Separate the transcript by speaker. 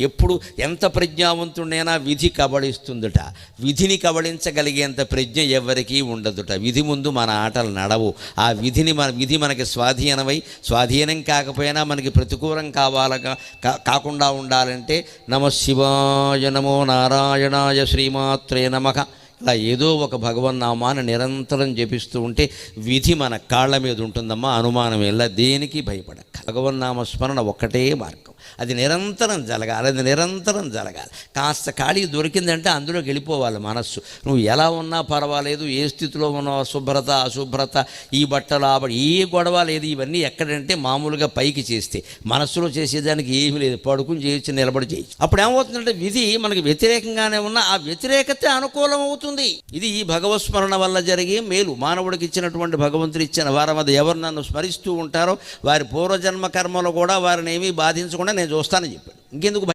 Speaker 1: ఎప్పుడు ఎంత ప్రజ్ఞావంతుడైనా విధి కబళిస్తుందట విధిని కబళించగలిగేంత ప్రజ్ఞ ఎవరికీ ఉండదుట. విధి ముందు మన ఆటలు నడవు. ఆ విధిని మన విధి మనకి స్వాధీనమై స్వాధీనం కాకపోయినా మనకి ప్రతికూలం కావాలగా కా- కాకుండా ఉండాలంటే నమ శివాయ నమో నారాయణాయ శ్రీమాత్రే నమః. ఇలా ఏదో ఒక భగవన్నామాన్ని నిరంతరం జపిస్తూ ఉంటే విధి మన కాళ్ళ మీద ఉంటుందమ్మా అనుమానం ఎలా దేనికి భయపడ? భగవన్నామ స్మరణ ఒక్కటే మార్గం. అది నిరంతరం జరగాలి అది నిరంతరం జరగాలి. కాస్త ఖాళీ దొరికిందంటే అందులోకి వెళ్ళిపోవాలి మనస్సు. నువ్వు ఎలా ఉన్నా పర్వాలేదు ఏ స్థితిలో ఉన్నావు శుభ్రత అశుభ్రత ఈ బట్టలు ఆ ఏ గొడవ లేదు ఇవన్నీ ఎక్కడంటే మామూలుగా పైకి చేస్తే. మనస్సులో చేసేదానికి ఏమీ లేదు పడుకుని చేయొచ్చు నిలబడి చేయొచ్చు. అప్పుడు ఏమవుతుందంటే విధి మనకి వ్యతిరేకంగానే ఉన్న ఆ వ్యతిరేకత అనుకూలం అవుతుంది. ఇది ఈ భగవస్మరణ వల్ల జరిగే మేలు. మానవుడికి ఇచ్చినటువంటి భగవంతుడు ఇచ్చిన వారి వద్ద ఎవరు నన్ను స్మరిస్తూ ఉంటారో వారి పూర్వజన్మ కర్మలు కూడా వారిని ఏమీ బాధించకుండా నేను చూస్తానని చెప్పాడు. ఇంకెందుకు